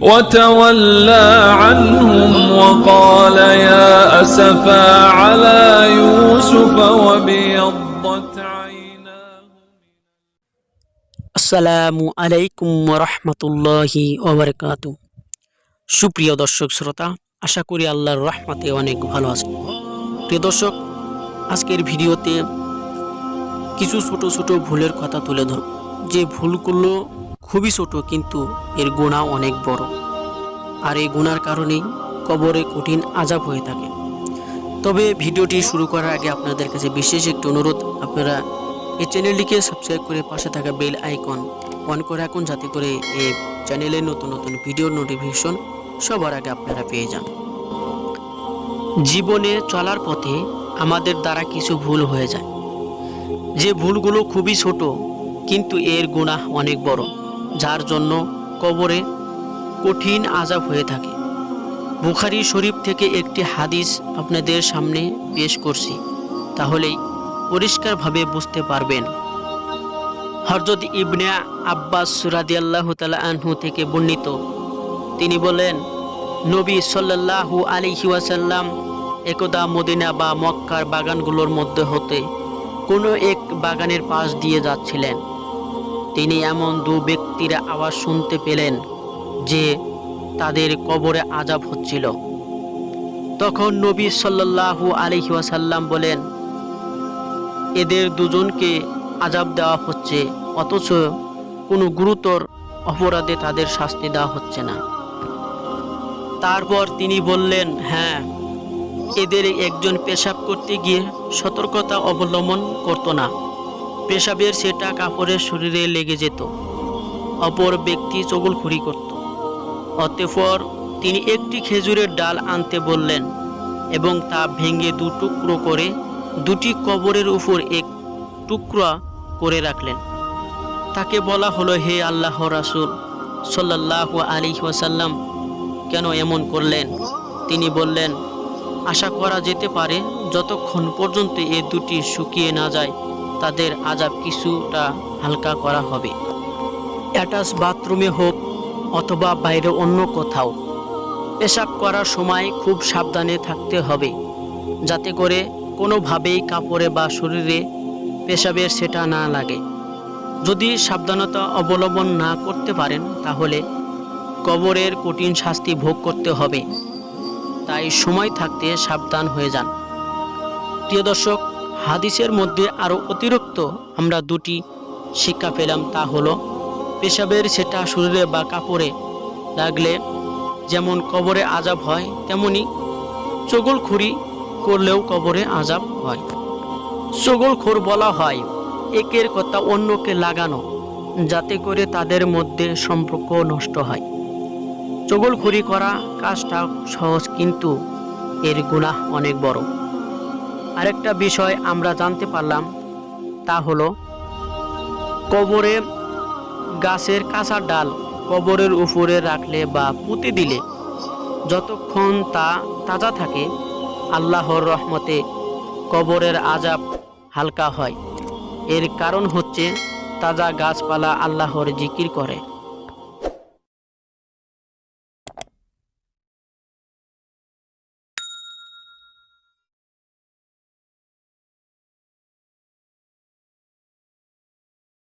وتولى عنهم وقال يا أسفا على يوسف وابيضت عيناه আসসালামু আলাইকুম রহমতুল্লাহি ওবরকাত সুপ্রিয় দর্শক শ্রোতা আশা করি আল্লাহর রহমতে অনেক ভালো আছেন প্রিয় দর্শক আজকের ভিডিওতে কিছু ছোট ছোট ভুলের কথা তুলে ধর যে ভুলগুলো খুবই ছোট, কিন্তু এর গোনা অনেক বড়। আর এই গুণার কারণেই কবরে কঠিন আজাব হয়ে থাকে। তবে ভিডিওটি শুরু করার আগে আপনাদের কাছে বিশেষ একটি অনুরোধ, আপনারা এই চ্যানেলটিকে সাবস্ক্রাইব করে পাশে থাকা বেল আইকন অন করে রাখুন, যাতে করে এই চ্যানেলের নতুন নতুন ভিডিওর নোটিফিকেশন সবার আগে আপনারা পেয়ে যান। জীবনে চলার পথে আমাদের দ্বারা কিছু ভুল হয়ে যায়। যে ভুলগুলো খুবই ছোট, কিন্তু এর গুণা অনেক বড়। যার জন্য কবরে কঠিন আজাব হয়ে থাকে। বুখারি শরীফ থেকে একটি হাদিস আপনাদের সামনে পেশ করছি। তাহলেই পরিষ্কারভাবে বুঝতে পারবেন। হরজত ইবনে আব্বাস সুরাদিয়াল্লাহ তালা আনহু থেকে বর্ণিত। তিনি বলেন, নবী সাল্লাল্লাহু আলাইহি ওয়াসাল্লাম একদা মদিনা বা মক্কার বাগানগুলোর মধ্যে হতে কোনো এক বাগানের পাশ দিয়ে যাচ্ছিলেন। তিনি এমন দু ব্যক্তির আওয়াজ শুনতে পেলেন যে তাদের কবরে আজাব হচ্ছিল। তখন নবী সাল্লাল্লাহু আলাইহি ওয়াসাল্লাম বলেন, এদের দুজনকে আজাব দেওয়া হচ্ছে, অথচ কোনো গুরুতর অপরাধে তাদের শাস্তি দেওয়া হচ্ছে না। তারপর তিনি বললেন হ্যাঁ এদের একজন পেশাব করতে গিয়ে সতর্কতা অবলম্বন করতো না। পেশাবের সেটা কাপড়ের শরীরে লেগে যেত। অপর ব্যক্তি চগলখুরি করত। অতঃপর তিনি একটি খেজুরের ডাল আনতে বললেন এবং তা ভেঙে দু টুকরো করে দুটি কবরের উপর এক টুকরা করে রাখলেন। তাকে বলা হলো, হে আল্লাহ রাসুল সাল্লাহ আলী ওয়াসাল্লাম, কেন এমন করলেন? তিনি বললেন, আশা করা যেতে পারে, যতক্ষণ পর্যন্ত এ দুটি শুকিয়ে না যায় তাদের আজাব কিছুটা হালকা করা হবে। অ্যাটাচ বাথরুমে হোক অথবা বাইরে অন্য কোথাও, পেশাব করার সময় খুব সাবধানে থাকতে হবে, যাতে করে কোনোভাবেই কাপড়ে বা শরীরে পেশাবের সেটা না লাগে। যদি সাবধানতা অবলম্বন না করতে পারেন, তাহলে কবরের কঠিন শাস্তি ভোগ করতে হবে। তাই সময় থাকতে সাবধান হয়ে যান। প্রিয় দর্শক হাদিসের মধ্যে আরও অতিরিক্ত আমরা দুটি শিক্ষা পেলাম, তা হলো পেশাবের সেটা শরীরে বা কাপড়ে লাগলে যেমন কবরে আজাব হয়, তেমনি চগলখুরি করলেও কবরে আজাব হয়। চগলখোর বলা হয় একের কথা অন্যকে লাগানো, যাতে করে তাদের মধ্যে সম্পর্ক নষ্ট হয়। চগলখুরি করা কাজটা সহজ, কিন্তু এর গুনাহ অনেক বড়। আরেকটা বিষয় আমরা জানতে পারলাম, তা হলো কবরে গাছের কাঁচা ডাল কবরের উপরে রাখলে বা পুঁতে দিলে যতক্ষণ তা তাজা থাকে, আল্লাহর রহমতে কবরের আজাব হালকা হয়। এর কারণ হচ্ছে তাজা গাছপালা আল্লাহর জিকির করে।